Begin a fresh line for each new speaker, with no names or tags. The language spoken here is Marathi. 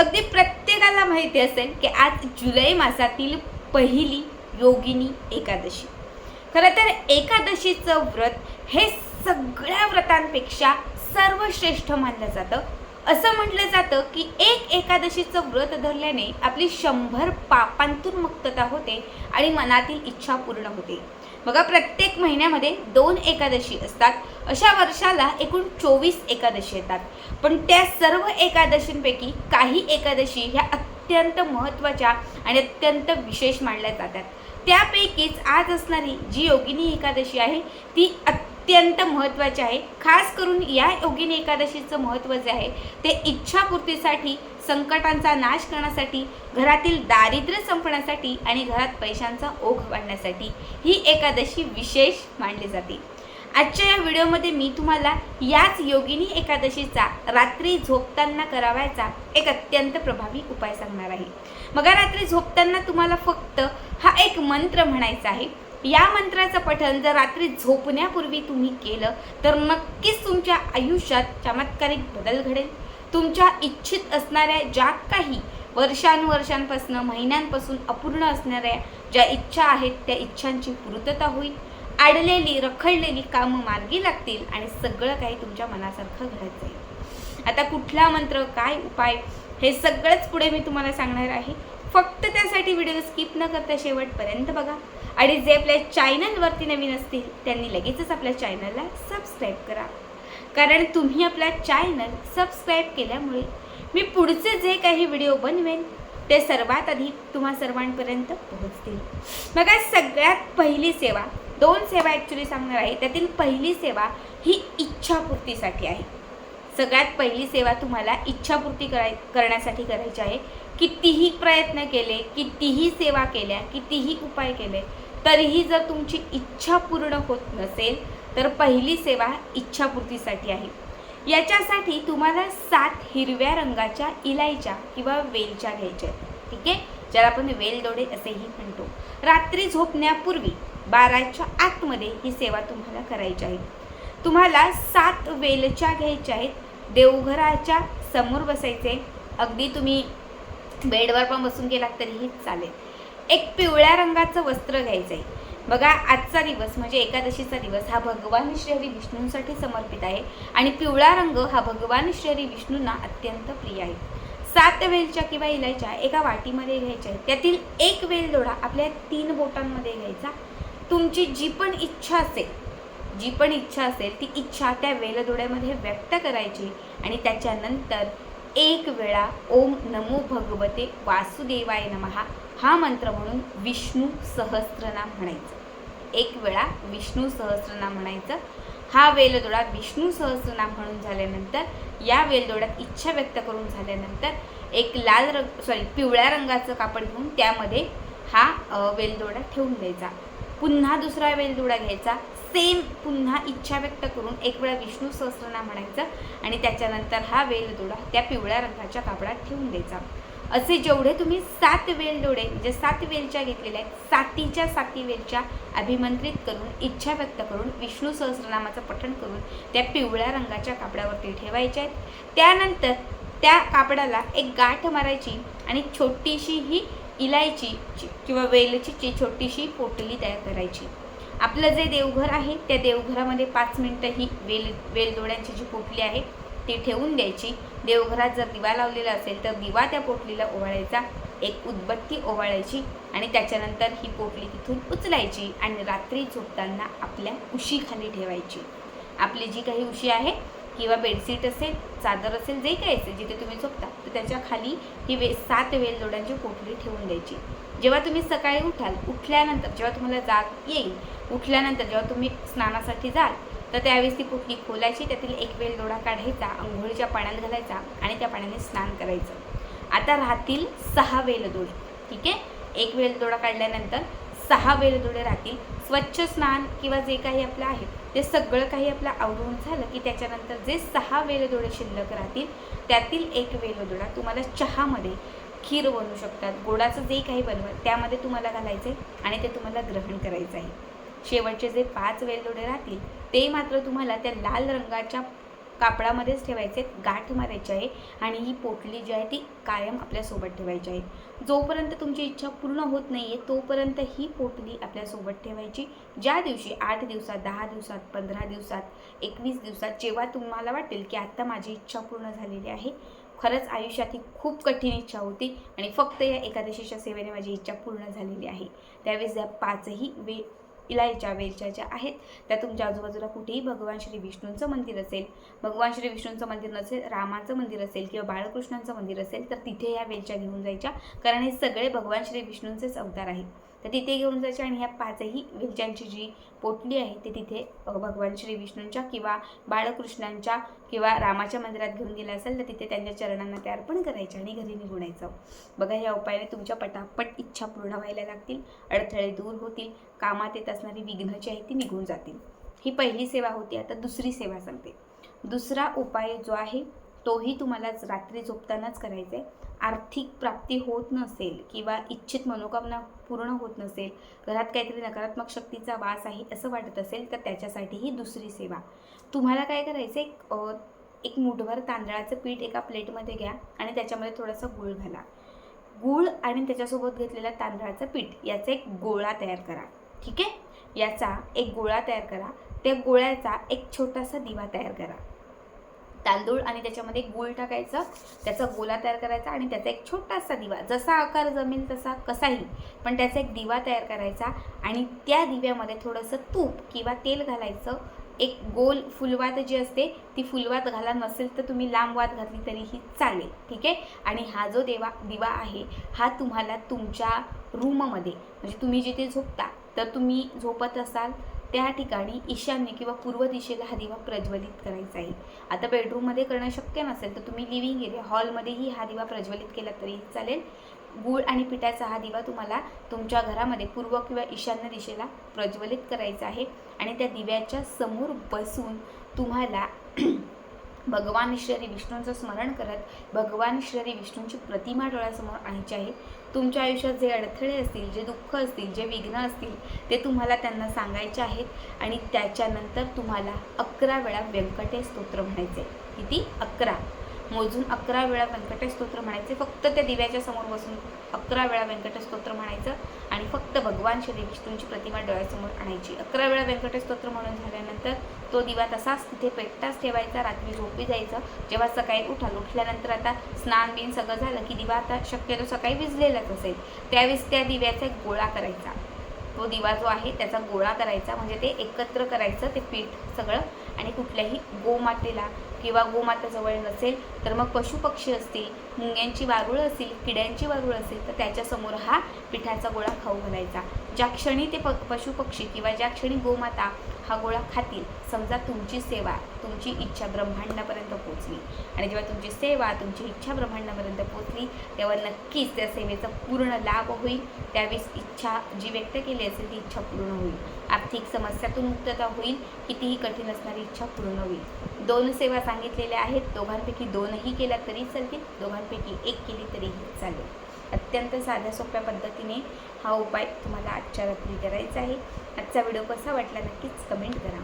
अगदी प्रत्येकाला माहिती असेल की आज जुलै मासातील पहिली योगिनी एकादशी. खरं तर एकादशीचं व्रत हे सगळ्या व्रतांपेक्षा सर्वश्रेष्ठ मानलं जातं. असं म्हटलं जातं की एक एकादशीचं व्रत धरल्याने आपली शंभर पापांतून मुक्तता होते आणि मनातील इच्छा पूर्ण होते. बघा प्रत्येक महिन्यामध्ये दोन एकादशी असतात. अशा वर्षाला एकूण चोवीस एकादशी येतात. पण त्या सर्व एकादशींपैकी काही एकादशी ह्या अत्यंत महत्त्वाच्या आणि अत्यंत विशेष मानल्या जातात. त्यापैकीच आज असणारी जी योगिनी एकादशी आहे ती अत्यंत महत्त्वाची आहे. खास करून या योगिनी एकादशीचं महत्त्व जे आहे ते इच्छापूर्तीसाठी संकटांचा नाश करण्यासाठी घरातील दारिद्र्य संपण्यासाठी आणि घरात पैशांचा ओघ वाढण्यासाठी ही एकादशी विशेष मानली जाते. आजच्या या व्हिडिओमध्ये मी तुम्हाला याच योगिनी एकादशीचा रात्री झोपताना करावायचा एक अत्यंत प्रभावी उपाय सांगणार आहे. मग रात्री झोपताना तुम्हाला फक्त हा एक मंत्र म्हणायचा आहे. या मंत्राचं पठण जर रात्री झोपण्यापूर्वी तुम्ही केलं तर नक्कीच तुमच्या आयुष्यात चमत्कारिक बदल घडेल. तुमच्या इच्छित असणाऱ्या ज्या काही वर्षानुवर्षांपासून महिन्यांपासून अपूर्ण असणाऱ्या ज्या इच्छा आहेत त्या इच्छांची पूर्तता होईल. आडलेली रखडलेली कामं मार्गी लागतील आणि सगळं काही तुमच्या मनासारखं घडत जाईल. आता कुठला मंत्र काय उपाय हे सगळंच पुढे मी तुम्हाला सांगणार आहे. फक्त त्यासाठी व्हिडिओ स्किप न करता शेवटपर्यंत बघा. आणि जे आपल्या चॅनलवरती नवीन असतील त्यांनी लगेचच आपल्या चॅनलला सबस्क्राईब करा. कारण तुम्ही आपला चॅनल सबस्क्राईब केल्यामुळे मी पुढचे जे काही व्हिडिओ बनवेन ते सर्वात आधी तुम्हा सर्वांपर्यंत पोहोचतील. मग सगळ्यात पहिली सेवा दोन सेवा ॲक्च्युली सांगणार आहे. त्यातील पहिली सेवा ही इच्छापूर्तीसाठी आहे. सगळ्यात पहिली सेवा तुम्हाला इच्छापूर्ती कराय करण्यासाठी करायची आहे. कितीही प्रयत्न केले कितीही सेवा केल्या कितीही उपाय केले तरीही जर तुमची इच्छा पूर्ण होत नसेल तर पहिली सेवा इच्छापूर्तीसाठी आहे. याच्यासाठी तुम्हाला सात हिरव्या रंगाच्या इलायच्या किंवा वेलच्या घ्यायच्या आहेत. ठीक आहे? ज्याला आपण वेलदोडे असेही म्हणतो. रात्री झोपण्यापूर्वी बाराच्या आतमध्ये ही सेवा तुम्हाला करायची आहे. तुम्हाला सात वेलच्या घ्यायच्या आहेत. देवघराच्या समोर बसायचे अगदी तुम्ही बेडवर पण बसून गेलात तरीही चालेल. एक पिवळ्या रंगाचं वस्त्र घ्यायचं आहे बघा आजचा दिवस म्हणजे एकादशीचा दिवस हा भगवान श्रीहरी विष्णूंसाठी समर्पित आहे आणि पिवळा रंग हा भगवान श्रीहरी विष्णूंना अत्यंत प्रिय आहे. सात वेलच्या किंवा इलायच्या एका वाटीमध्ये घ्यायच्या आहेत. त्यातील एक वेल दोडा आपल्या तीन बोटांमध्ये घ्यायचा. तुमची जी पण इच्छा असेल जी पण इच्छा असेल ती इच्छा त्या वेलदोड्यामध्ये व्यक्त करायची आणि त्याच्यानंतर एक वेळा ओम नमो भगवते वासुदेवाय नमहा हा मंत्र म्हणून विष्णू सहस्रनाम म्हणायचं. एक वेळा विष्णू सहस्रनाम म्हणायचं. हा वेलदोडा विष्णू सहस्रनाम म्हणून झाल्यानंतर या वेलदोड्यात इच्छा व्यक्त करून झाल्यानंतर एक लाल रंग सॉरी पिवळ्या रंगाचं कापड घेऊन त्यामध्ये हा वेलदोडा ठेवून द्यायचा. पुन्हा दुसरा वेलदोडा घ्यायचा. सेम पुन्हा इच्छा व्यक्त करून एक वेळा विष्णू सहस्रनाम म्हणायचं आणि त्याच्यानंतर हा वेलदोडा त्या पिवळ्या रंगाच्या कापडात ठेवून द्यायचा. असे जेवढे तुम्ही सात वेलदोडे म्हणजे सात वेलच्या घेतलेल्या आहेत सातीच्या साती वेलच्या अभिमंत्रित करून इच्छा व्यक्त करून विष्णू सहस्रनामाचं पठण करून त्या पिवळ्या रंगाच्या कापडावरती ठेवायच्या आहेत. त्यानंतर त्या कापडाला एक गाठ मारायची आणि छोटीशी ही इलायची किंवा वेलची छोटीशी पोटली तयार करायची. आपलं जे देवघर आहे त्या देवघरामध्ये पाच मिनटं ही वेल वेलदोड्यांची जी पोटली आहे ती ठेवून द्यायची. देवघरात जर दिवा लावलेला असेल तर दिवा त्या पोटलीला ओवाळायचा एक उदबत्ती ओवाळायची आणि त्याच्यानंतर ही पोटली तिथून उचलायची आणि रात्री झोपताना आपल्या उशीखाली ठेवायची. आपली जी काही उशी आहे किंवा बेडशीट असेल चादर असेल जे काही असेल जिथे तुम्ही झोपता तर त्याच्याखाली ही वे सात वेलदोड्यांची पोटली ठेवून द्यायची. जेव्हा तुम्ही सकाळी उठाल उठल्यानंतर जेव्हा तुम्हाला जाग येईल उठल्यानंतर जेव्हा तुम्ही स्नानासाठी जाल तर त्यावेळेस ती पोटली खोलायची त्यातील एक वेल दोडा काढायचा अंघोळीच्या पाण्यात घालायचा आणि त्या पाण्याने स्नान करायचं. आता राहतील सहा वेलदोडे ठीक आहे? एक वेलदोडा काढल्यानंतर सहा वेलदोडे राहतील. स्वच्छ स्नान किंवा जे काही आपलं आहे ते सगळं काही आपलं आवरून झालं की त्याच्यानंतर जे सहा वेलदोडे शिल्लक राहतील त्यातील एक वेलदोडा तुम्हाला चहामध्ये खीर बनवू शकतात. गोडाचं जे काही बनवत त्यामध्ये तुम्हाला घालायचं आहे आणि ते तुम्हाला ग्रहण करायचं आहे शेवटचे जे पाच वेलदोडे राहतील ते मात्र तुम्हाला त्या लाल रंगाच्या कापडामध्येच ठेवायचे आहेत, गाठ मारायची आहे आणि ही पोटली जी आहे ती कायम आपल्यासोबत ठेवायची आहे. जोपर्यंत तुमची इच्छा पूर्ण होत नाही आहे तोपर्यंत ही पोटली आपल्यासोबत ठेवायची. ज्या दिवशी आठ दिवसात दहा दिवसात पंधरा दिवसात एकवीस दिवसात जेव्हा तुम्हाला वाटेल की आत्ता माझी इच्छा पूर्ण झालेली आहे खरंच आयुष्यात ही खूप कठीण इच्छा होती आणि फक्त या एकादशीच्या सेवेने माझी इच्छा पूर्ण झालेली आहे. त्यावेळेस या पाचही वे इलायच्या वेलच्या ज्या आहेत त्या तुमच्या आजूबाजूला कुठेही भगवान श्री विष्णूंचं मंदिर असेल भगवान श्री विष्णूंचं मंदिर नसेल रामाचं मंदिर असेल किंवा बाळकृष्णांचं मंदिर असेल तर तिथे या वेलच्या घेऊन जायच्या. कारण हे सगळे भगवान श्री विष्णूंचेच अवतार आहेत. तर तिथे घेऊन जायचे आणि ह्या पाचही वेलच्यांची जी पोटली आहे ती तिथे भगवान श्री विष्णूंच्या किंवा बाळकृष्णांच्या किंवा रामाच्या मंदिरात घेऊन गेला असेल तर तिथे त्यांच्या चरणांना ते अर्पण करायचं आणि घरी निघून यायचं. बघा या उपायाने तुमच्या पटापट इच्छा पूर्ण व्हायला लागतील अडथळे दूर होतील कामात येत असणारी विघ्न जी आहे ती निघून जातील. ही पहिली सेवा होती आता दुसरी सेवा सांगते. दुसरा उपाय जो आहे तोही तुम्हाला रात्री झोपतानाच करायचा आहे. आर्थिक प्राप्ती होत नसेल किंवा इच्छित मनोकामना पूर्ण होत नसेल घरात काहीतरी नकारात्मक शक्तीचा वास आहे असं वाटत असेल तर त्याच्यासाठी ही दुसरी सेवा. तुम्हाला काय करायचं एक एक मुठभर तांदळाचं पीठ एका प्लेटमध्ये घ्या आणि त्याच्यामध्ये थोडासा गूळ घाला. गूळ आणि त्याच्यासोबत घेतलेलं तांदळाचं पीठ याचा एक गोळा तयार करा. ठीक आहे? याचा एक गोळा तयार करा. त्या गोळ्याचा एक छोटासा दिवा तयार करा. तांदूळ आणि त्याच्यामध्ये गूळ टाकायचं त्याचा गोला तयार करायचा आणि त्याचा एक छोटासा दिवा. जसा आकार जमेल तसा कसाही पण त्याचा एक दिवा तयार करायचा आणि त्या दिव्यामध्ये थोडंसं तूप किंवा तेल घालायचं. एक गोल फुलवात जी असते ती फुलवात घाला नसेल तर तुम्ही लांब वात घातली तरीही चालेल ठीक आहे? आणि हा जो देवा दिवा आहे हा तुम्हाला तुमच्या रूममध्ये म्हणजे तुम्ही जिथे झोपता तर तुम्ही झोपत असाल त्या ठिकाणी ईशान्य किंवा पूर्व दिशेला हा दिवा प्रज्वलित करायचा आहे. आता बेडरूममध्ये करणं शक्य नसेल तर तुम्ही लिव्हिंग एरिया हॉलमध्येही हा दिवा प्रज्वलित केला तरीही चालेल. गूळ आणि पिठाचा हा दिवा तुम्हाला तुमच्या घरामध्ये पूर्व किंवा ईशान्य दिशेला प्रज्वलित करायचा आहे. आणि त्या दिव्याच्या समोर बसून तुम्हाला भगवान श्री विष्णूंचं स्मरण करत भगवान श्री विष्णूंची प्रतिमा डोळ्यासमोर आणायची आहे. तुमच्या आयुष्यात जे अडथळे असतील जे दुःख असतील जे विघ्न असतील ते तुम्हाला त्यांना सांगायचे आहेत आणि त्याच्यानंतर तुम्हाला अकरा वेळा व्यंकटेश स्तोत्र म्हणायचे. किती? अकरा. मोजून अकरा वेळा व्यंकटेश स्तोत्र म्हणायचे. फक्त त्या दिव्याच्या समोर बसून अकरा वेळा व्यंकटेश स्तोत्र म्हणायचं आणि फक्त भगवान श्री विष्णूंची प्रतिमा डोळ्यासमोर आणायची. अकरा वेळा व्यंकटेश स्तोत्र म्हणून झाल्यानंतर तो दिवा तसाच तिथे पेटताच ठेवायचा रात्री झोपी जायचं. जेव्हा सकाळी उठाल उठल्यानंतर आता स्नान बिन सगळं झालं की दिवा आता शक्यतो सकाळी विजलेलाच असेल. त्यावेळेस त्या दिव्याचा एक गोळा करायचा. तो दिवा जो आहे त्याचा गोळा करायचा म्हणजे ते एकत्र करायचं ते पीठ सगळं. आणि कुठल्याही गोमातेला किंवा गोमाताजवळ नसेल तर मग पशुपक्षी असतील मुंग्यांची वारुळं असतील किड्यांची वारुळं असेल तर त्याच्यासमोर हा पिठाचा गोळा खाऊ घालायचा. ज्या क्षणी ते प पशुपक्षी किंवा ज्या क्षणी गोमाता हा गोळा खातील समजा तुमची सेवा तुमची इच्छा ब्रह्मांडापर्यंत पोचली आणि जेव्हा तुमची सेवा तुमची इच्छा ब्रह्मांडापर्यंत पोचली तेव्हा नक्कीच त्या सेवेचा पूर्ण लाभ होईल. त्यावेळेस इच्छा जी व्यक्त केली असेल ती इच्छा पूर्ण होईल. आर्थिक समस्यातून मुक्तता होईल कितीही कठीण असणारी इच्छा पूर्ण होईल. दोन सेवा सांगितलेल्या आहेत. दोघांपैकी दोनही केल्या तरी चालतील. दोघांपैकी एक केली तरीही चालेल. अत्यंत साध्या सोप्या पद्धतीने हा उपाय तुम्हाला आजच्या रात्री करायचा आहे. आजचा व्हिडिओ कसा वाटला नक्कीच कमेंट करा.